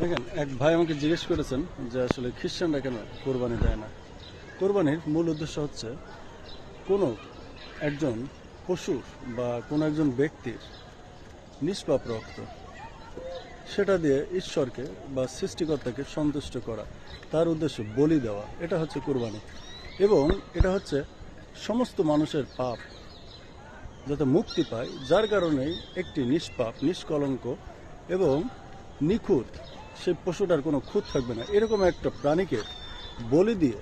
দেখেন, এক ভাই আমাকে জিজ্ঞেস করেছেন যে আসলে খ্রিস্টানরা কেন কোরবানি দেয় না? কোরবানির মূল উদ্দেশ্য হচ্ছে কোনো একজন পশুর বা কোনো একজন ব্যক্তির নিষ্পাপ রক্ত, সেটা দিয়ে ঈশ্বরকে বা সৃষ্টিকর্তাকে সন্তুষ্ট করা, তার উদ্দেশ্য বলি দেওয়া, এটা হচ্ছে কোরবানি। এবং এটা হচ্ছে সমস্ত মানুষের পাপ যাতে মুক্তি পায়, যার কারণে একটি নিষ্পাপ, নিষ্কলঙ্ক এবং নিখুঁত সেই পশুটার কোনো খুঁত থাকবে না। এরকম একটা প্রাণীকে বলি দিয়ে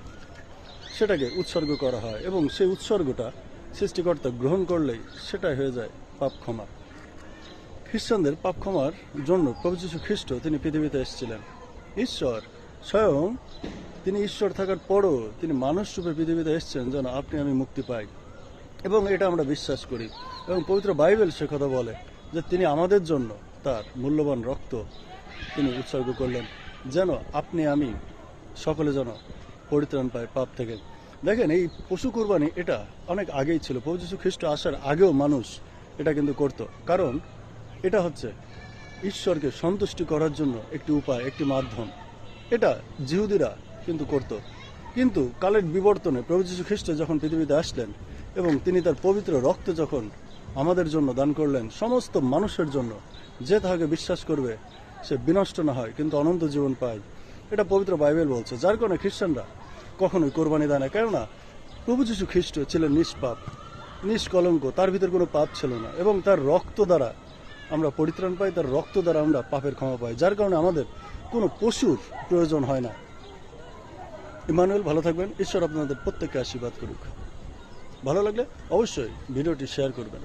সেটাকে উৎসর্গ করা হয় এবং সেই উৎসর্গটা সৃষ্টিকর্তা গ্রহণ করলেই সেটা হয়ে যায় পাপ ক্ষমা। খ্রিস্টানদের পাপ ক্ষমার জন্য প্রভু যীশু খ্রিস্ট তিনি পৃথিবীতে এসেছিলেন। ঈশ্বর স্বয়ং তিনি ঈশ্বর থাকার পরও তিনি মানুষ রূপে পৃথিবীতে এসেছেন যেন আপনি আমি মুক্তি পাই। এবং এটা আমরা বিশ্বাস করি। এবং পবিত্র বাইবেল সে কথা বলে যে তিনি আমাদের জন্য তার মূল্যবান রক্ত তিনি উৎসর্গ করলেন। যেন আপনি, আমি সকলে যেন পরিত্রাণ পায় পাপ থেকে। দেখেন, এই পশু কোরবানি এটা অনেক আগেই ছিল। প্রভু যীশু খ্রিস্ট আসার আগেও মানুষ এটা কিন্তু করত। কারণ এটা হচ্ছে ঈশ্বরকে সন্তুষ্টি করার জন্য একটি উপায়, একটি মাধ্যম। এটা জিহুদিরা কিন্তু করত। কিন্তু কালের বিবর্তনে প্রভু যীশু খ্রিস্ট যখন পৃথিবীতে আসলেন এবং তিনি তার পবিত্র রক্ত যখন আমাদের জন্য দান করলেন, সমস্ত মানুষের জন্য, যে তাহাকে বিশ্বাস করবে সে বিনষ্ট না হয়, কিন্তু অনন্ত জীবন পায়। এটা পবিত্র বাইবেল বলছে, যার কারণে খ্রিস্টানরা কখনোই কোরবানি দেয় না, কেননা প্রভু যীশু খ্রিস্ট ছিলেন নিষ্পাপ, নিষ্কলঙ্ক, তার ভিতর কোনো পাপ ছিল না, এবং তার রক্ত দ্বারা আমরা পরিত্রাণ পাই, তার রক্ত দ্বারা আমরা পাপের ক্ষমা পাই, যার কারণে আমাদের কোনো পশুর প্রয়োজন হয় না। ইমানুয়েল, ভালো থাকবেন। ঈশ্বর আপনাদের প্রত্যেককে আশীর্বাদ করুক। ভালো লাগলে অবশ্যই ভিডিওটি শেয়ার করবেন।